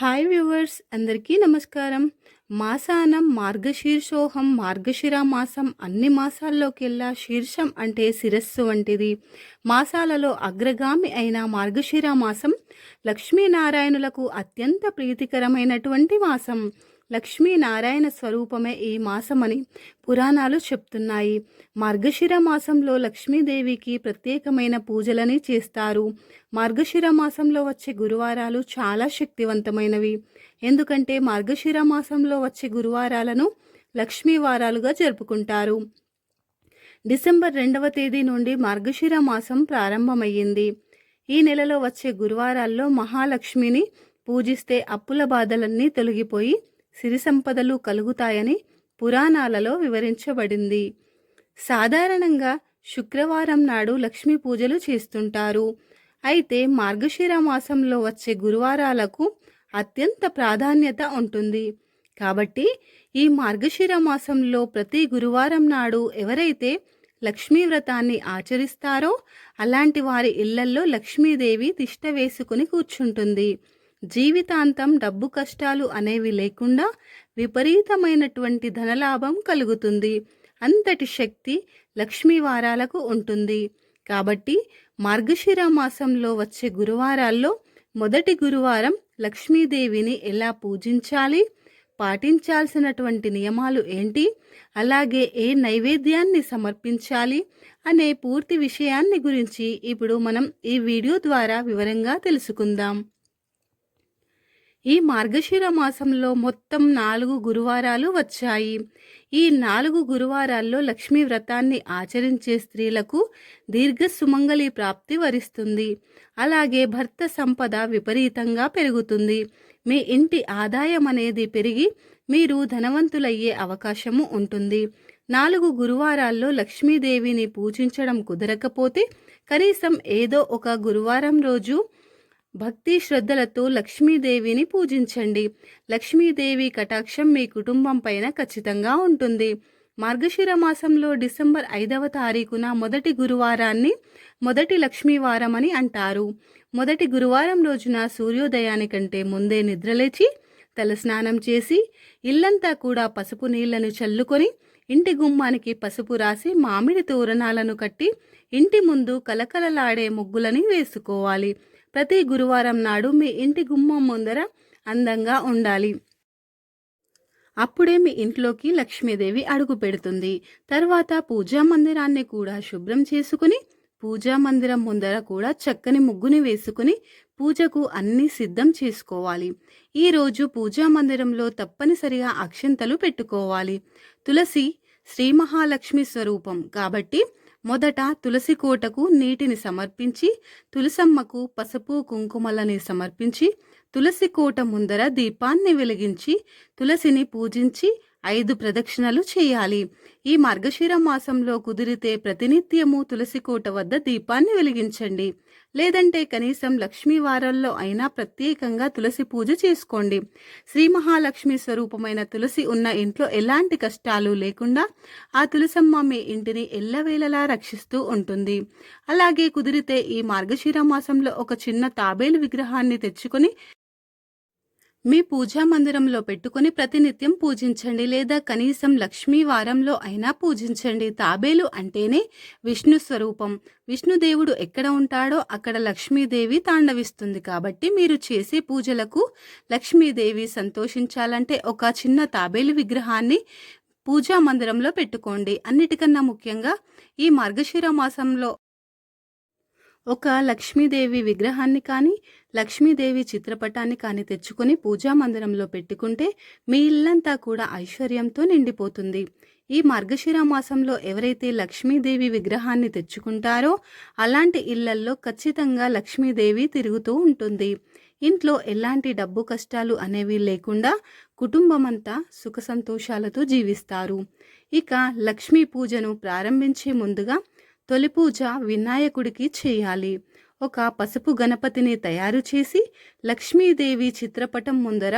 Hi viewers అందరికీ నమస్కారం. మాసానం మార్గశీర్షోహం మార్గశిర మాసం అన్ని మాసాల్లోకెల్లా శీర్షం అంటే శిరస్సు వంటిది. మాసాలలో అగ్రగామి అయిన మార్గశిర మాసం లక్ష్మీనారాయణులకు అత్యంత ప్రీతికరమైనటువంటి మాసం. లక్ష్మీనారాయణ స్వరూపమే ఈ మాసమని పురాణాలు చెప్తున్నాయి. మార్గశిర మాసంలో లక్ష్మీదేవికి ప్రత్యేకమైన పూజలని చేస్తారు. మార్గశిర మాసంలో వచ్చే గురువారాలు చాలా శక్తివంతమైనవి. ఎందుకంటే మార్గశిర మాసంలో వచ్చే గురువారాలను లక్ష్మీ వారాలుగా జరుపుకుంటారు. డిసెంబర్ రెండవ తేదీ నుండి మార్గశిర మాసం ప్రారంభమయ్యింది. ఈ నెలలో వచ్చే గురువారాల్లో మహాలక్ష్మిని పూజిస్తే అప్పుల బాధలన్నీ తొలగిపోయి సిరి సంపదలు కలుగుతాయని పురాణాలలో వివరించబడింది. సాధారణంగా శుక్రవారం నాడు లక్ష్మీ పూజలు చేస్తుంటారు. అయితే మార్గశిర మాసంలో వచ్చే గురువారాలకు అత్యంత ప్రాధాన్యత ఉంటుంది. కాబట్టి ఈ మార్గశిర మాసంలో ప్రతి గురువారం నాడు ఎవరైతే లక్ష్మీ వ్రతాన్ని ఆచరిస్తారో అలాంటి వారి ఇళ్ళల్లో లక్ష్మీదేవి తిష్ట వేసుకుని కూర్చుంటుంది. జీవితాంతం డబ్బు కష్టాలు అనేవి లేకుండా విపరీతమైనటువంటి ధనలాభం కలుగుతుంది. అంతటి శక్తి లక్ష్మీ వారాలకు ఉంటుంది. కాబట్టి మార్గశిర మాసంలో వచ్చే గురువారాల్లో మొదటి గురువారం లక్ష్మీదేవిని ఎలా పూజించాలి పాటించాల్సినటువంటి నియమాలు ఏంటి అలాగే ఏ నైవేద్యాన్ని సమర్పించాలి అనే పూర్తి విషయాన్ని గురించి ఇప్పుడు మనం ఈ వీడియో ద్వారా వివరంగా తెలుసుకుందాం. ఈ మార్గశిర మాసంలో మొత్తం నాలుగు గురువారాలు వచ్చాయి. ఈ నాలుగు గురువారాల్లో లక్ష్మీ వ్రతాన్ని ఆచరించే స్త్రీలకు దీర్ఘ సుమంగళి ప్రాప్తి వరిస్తుంది. అలాగే భర్త సంపద విపరీతంగా పెరుగుతుంది. మీ ఇంటి ఆదాయం అనేది పెరిగి మీరు ధనవంతులయ్యే అవకాశము ఉంటుంది. నాలుగు గురువారాల్లో లక్ష్మీదేవిని పూజించడం కుదరకపోతే కనీసం ఏదో ఒక గురువారం రోజు భక్తి శ్రద్ధలతో లక్ష్మీదేవిని పూజించండి. లక్ష్మీదేవి కటాక్షం మీ కుటుంబం పైన ఖచ్చితంగా ఉంటుంది. మార్గశిర మాసంలో డిసెంబర్ ఐదవ తారీఖున మొదటి గురువారాన్ని మొదటి లక్ష్మీవారం అని అంటారు. మొదటి గురువారం రోజున సూర్యోదయానికంటే ముందే నిద్రలేచి తలస్నానం చేసి ఇల్లంతా కూడా పసుపు నీళ్ళను చల్లుకొని ఇంటి గుమ్మానికి పసుపు రాసి మామిడి తోరణాలను కట్టి ఇంటి ముందు కలకలలాడే ముగ్గులని వేసుకోవాలి. ప్రతి గురువారం నాడు మీ ఇంటి గుమ్మం ముందర అందంగా ఉండాలి. అప్పుడే మీ ఇంట్లోకి లక్ష్మీదేవి అడుగు పెడుతుంది. తర్వాత పూజా మందిరాన్ని కూడా శుభ్రం చేసుకుని పూజా మందిరం ముందర కూడా చక్కని ముగ్గుని వేసుకుని పూజకు అన్ని సిద్ధం చేసుకోవాలి. ఈరోజు పూజా మందిరంలో తప్పనిసరిగా అక్షంతలు పెట్టుకోవాలి. తులసి శ్రీ మహాలక్ష్మి స్వరూపం కాబట్టి మొదట తులసి కోటకు నీటిని సమర్పించి తులసమ్మకు పసుపు కుంకుమలని సమర్పించి తులసి కోట ముందర దీపాన్ని వెలిగించి తులసిని పూజించి ఐదు ప్రదక్షిణలు చేయాలి. ఈ మార్గశిర మాసంలో కుదిరితే ప్రతినిత్యము తులసి కోట వద్ద దీపాన్ని వెలిగించండి. లేదంటే కనీసం లక్ష్మీ వారాల్లో అయినా ప్రత్యేకంగా తులసి పూజ చేసుకోండి. శ్రీ మహాలక్ష్మి స్వరూపమైన తులసి ఉన్న ఇంట్లో ఎలాంటి కష్టాలు లేకుండా ఆ తులసమ్మ మీ ఇంటిని ఎల్లవేళలా రక్షిస్తూ ఉంటుంది. అలాగే కుదిరితే ఈ మార్గశిర మాసంలో ఒక చిన్న తాబేలు విగ్రహాన్ని తెచ్చుకొని మీ పూజా మందిరంలో పెట్టుకుని ప్రతినిత్యం పూజించండి లేదా కనీసం లక్ష్మీ వారంలో అయినా పూజించండి. తాబేలు అంటేనే విష్ణు స్వరూపం. విష్ణుదేవుడు ఎక్కడ ఉంటాడో అక్కడ లక్ష్మీదేవి తాండవిస్తుంది కాబట్టి మీరు చేసే పూజలకు లక్ష్మీదేవి సంతోషించాలంటే ఒక చిన్న తాబేలు విగ్రహాన్ని పూజా మందిరంలో పెట్టుకోండి. అన్నిటికన్నా ముఖ్యంగా ఈ మార్గశిర మాసంలో ఒక లక్ష్మీదేవి విగ్రహాన్ని కానీ లక్ష్మీదేవి చిత్రపటాన్ని కానీ తెచ్చుకొని పూజా మందిరంలో పెట్టుకుంటే మీ ఇల్లంతా కూడా ఐశ్వర్యంతో నిండిపోతుంది. ఈ మార్గశిర మాసంలో ఎవరైతే లక్ష్మీదేవి విగ్రహాన్ని తెచ్చుకుంటారో అలాంటి ఇళ్ళల్లో ఖచ్చితంగా లక్ష్మీదేవి తిరుగుతూ ఉంటుంది. ఇంట్లో ఎలాంటి డబ్బు కష్టాలు అనేవి లేకుండా కుటుంబమంతా సుఖ సంతోషాలతో జీవిస్తారు. ఇక లక్ష్మీ పూజను ప్రారంభించే ముందుగా తొలి పూజ వినాయకుడికి చేయాలి. ఒక పసుపు గణపతిని తయారు చేసి లక్ష్మీదేవి చిత్రపటం ముందర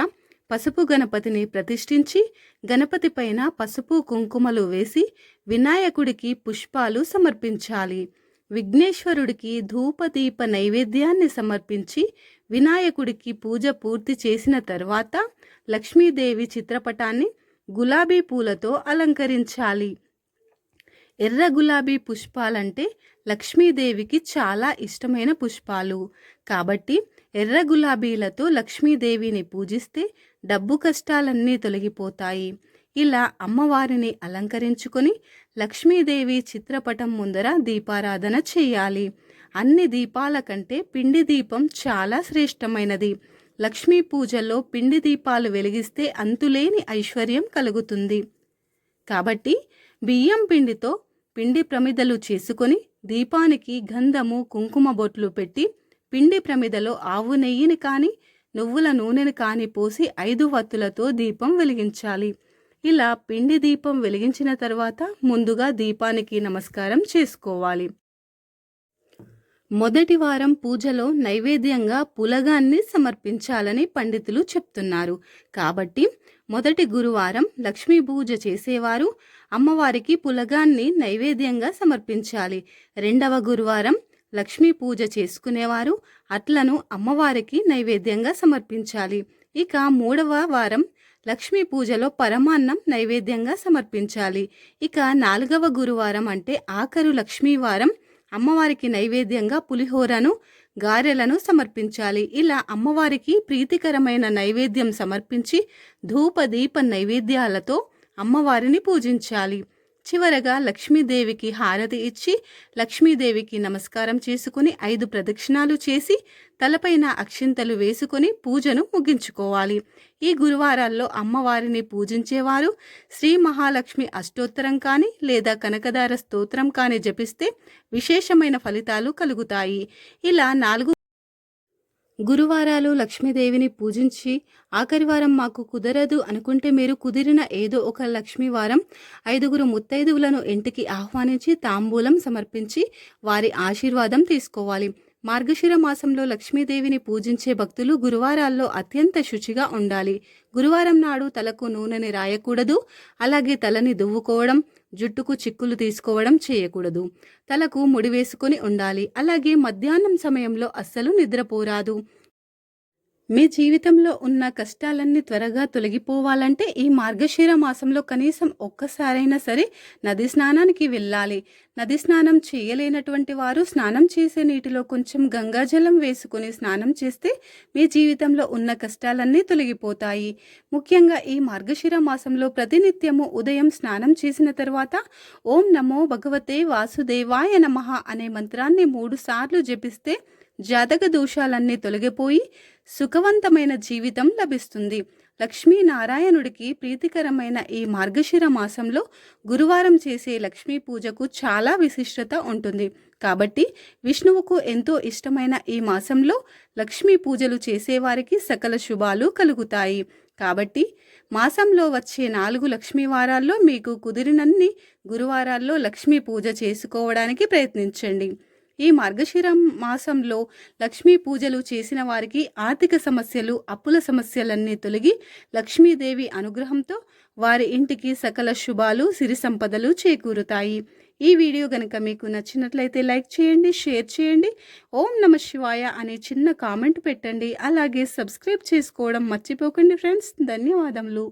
పసుపు గణపతిని ప్రతిష్ఠించి గణపతి పైన పసుపు కుంకుమలు వేసి వినాయకుడికి పుష్పాలు సమర్పించాలి. విఘ్నేశ్వరుడికి ధూపదీప నైవేద్యాన్ని సమర్పించి వినాయకుడికి పూజ పూర్తి చేసిన తర్వాత లక్ష్మీదేవి చిత్రపటాన్ని గులాబీ పూలతో అలంకరించాలి. ఎర్ర గులాబీ పుష్పాలంటే లక్ష్మీదేవికి చాలా ఇష్టమైన పుష్పాలు. కాబట్టి ఎర్ర గులాబీలతో లక్ష్మీదేవిని పూజిస్తే డబ్బు కష్టాలన్నీ తొలగిపోతాయి. ఇలా అమ్మవారిని అలంకరించుకొని లక్ష్మీదేవి చిత్రపటం ముందర దీపారాధన చేయాలి. అన్ని దీపాల కంటే పిండి దీపం చాలా శ్రేష్టమైనది. లక్ష్మీ పూజలో పిండి దీపాలు వెలిగిస్తే అంతులేని ఐశ్వర్యం కలుగుతుంది. కాబట్టి బియ్యం పిండితో పిండి ప్రమిదలు చేసుకొని దీపానికి గంధము కుంకుమ బొట్లు పెట్టి పిండి ప్రమిదలో ఆవు నెయ్యిని కానీ నువ్వుల నూనెను కానీ పోసి ఐదు వత్తులతో దీపం వెలిగించాలి. ఇలా పిండి దీపం వెలిగించిన తర్వాత ముందుగా దీపానికి నమస్కారం చేసుకోవాలి. మొదటి వారం పూజలో నైవేద్యంగా పులగాన్ని సమర్పించాలని పండితులు చెప్తున్నారు. కాబట్టి మొదటి గురువారం లక్ష్మీ పూజ చేసేవారు అమ్మవారికి పులగాన్ని నైవేద్యంగా సమర్పించాలి. రెండవ గురువారం లక్ష్మీ పూజ చేసుకునేవారు అట్లను అమ్మవారికి నైవేద్యంగా సమర్పించాలి. ఇక మూడవ వారం లక్ష్మీ పూజలో పరమాన్నం నైవేద్యంగా సమర్పించాలి. ఇక నాలుగవ గురువారం అంటే ఆఖరు లక్ష్మీవారం అమ్మవారికి నైవేద్యంగా పులిహోరను గారెలను సమర్పించాలి. ఇలా అమ్మవారికి ప్రీతికరమైన నైవేద్యం సమర్పించి ధూప దీప నైవేద్యాలతో అమ్మవారిని పూజించాలి. చివరగా లక్ష్మీదేవికి హారతి ఇచ్చి లక్ష్మీదేవికి నమస్కారం చేసుకుని ఐదు ప్రదక్షిణాలు చేసి తలపైన అక్షింతలు వేసుకుని పూజను ముగించుకోవాలి. ఈ గురువారాల్లో అమ్మవారిని పూజించేవారు శ్రీ మహాలక్ష్మి అష్టోత్తరం కానీ లేదా కనకదార స్తోత్రం కానీ జపిస్తే విశేషమైన ఫలితాలు కలుగుతాయి. ఇలా నాలుగు గురువారాలు లక్ష్మీదేవిని పూజించి ఆఖరి వారం మాకు కుదరదు అనుకుంటే మీరు కుదిరిన ఏదో ఒక లక్ష్మీవారం ఐదుగురు ముత్తైదువులను ఇంటికి ఆహ్వానించి తాంబూలం సమర్పించి వారి ఆశీర్వాదం తీసుకోవాలి. మార్గశిర మాసంలో లక్ష్మీదేవిని పూజించే భక్తులు గురువారాల్లో అత్యంత శుచిగా ఉండాలి. గురువారం నాడు తలకు నూనెని రాయకూడదు. అలాగే తలని దువ్వుకోవడం జుట్టుకు చిక్కులు తీసుకోవడం చేయకూడదు. తలకు ముడి వేసుకొని ఉండాలి. అలాగే మధ్యాహ్నం సమయంలో అస్సలు నిద్రపోరాదు. మీ జీవితంలో ఉన్న కష్టాలన్నీ త్వరగా తొలగిపోవాలంటే ఈ మార్గశిర మాసంలో కనీసం ఒక్కసారైనా సరే నది స్నానానికి వెళ్ళాలి. నది స్నానం చేయలేనటువంటి వారు స్నానం చేసే నీటిలో కొంచెం గంగాజలం వేసుకుని స్నానం చేస్తే మీ జీవితంలో ఉన్న కష్టాలన్నీ తొలగిపోతాయి. ముఖ్యంగా ఈ మార్గశిర మాసంలో ప్రతినిత్యము ఉదయం స్నానం చేసిన తర్వాత ఓం నమో భగవతే వాసుదేవాయ నమః అనే మంత్రాన్ని మూడు సార్లు జపిస్తే జాతక దోషాలన్నీ తొలగిపోయి సుఖవంతమైన జీవితం లభిస్తుంది. లక్ష్మీనారాయణుడికి ప్రీతికరమైన ఈ మార్గశిర మాసంలో గురువారం చేసే లక్ష్మీ పూజకు చాలా విశిష్టత ఉంటుంది. కాబట్టి విష్ణువుకు ఎంతో ఇష్టమైన ఈ మాసంలో లక్ష్మీ పూజలు చేసేవారికి సకల శుభాలు కలుగుతాయి. కాబట్టి మాసంలో వచ్చే నాలుగు లక్ష్మీ వారాల్లో మీకు కుదిరినన్ని గురువారాల్లో లక్ష్మీ పూజ చేసుకోవడానికి ప్రయత్నించండి. ఈ మార్గశిర మాసంలో లక్ష్మీ పూజలు చేసిన వారికి ఆర్థిక సమస్యలు అప్పుల సమస్యలన్నీ తొలగి లక్ష్మీదేవి అనుగ్రహంతో వారి ఇంటికి సకల శుభాలు సిరి సంపదలు చేకూరుతాయి. ఈ వీడియో కనుక మీకు నచ్చినట్లయితే లైక్ చేయండి షేర్ చేయండి ఓం నమ శివాయ అనే చిన్న కామెంట్ పెట్టండి అలాగే సబ్స్క్రైబ్ చేసుకోవడం మర్చిపోకండి ఫ్రెండ్స్. ధన్యవాదములు.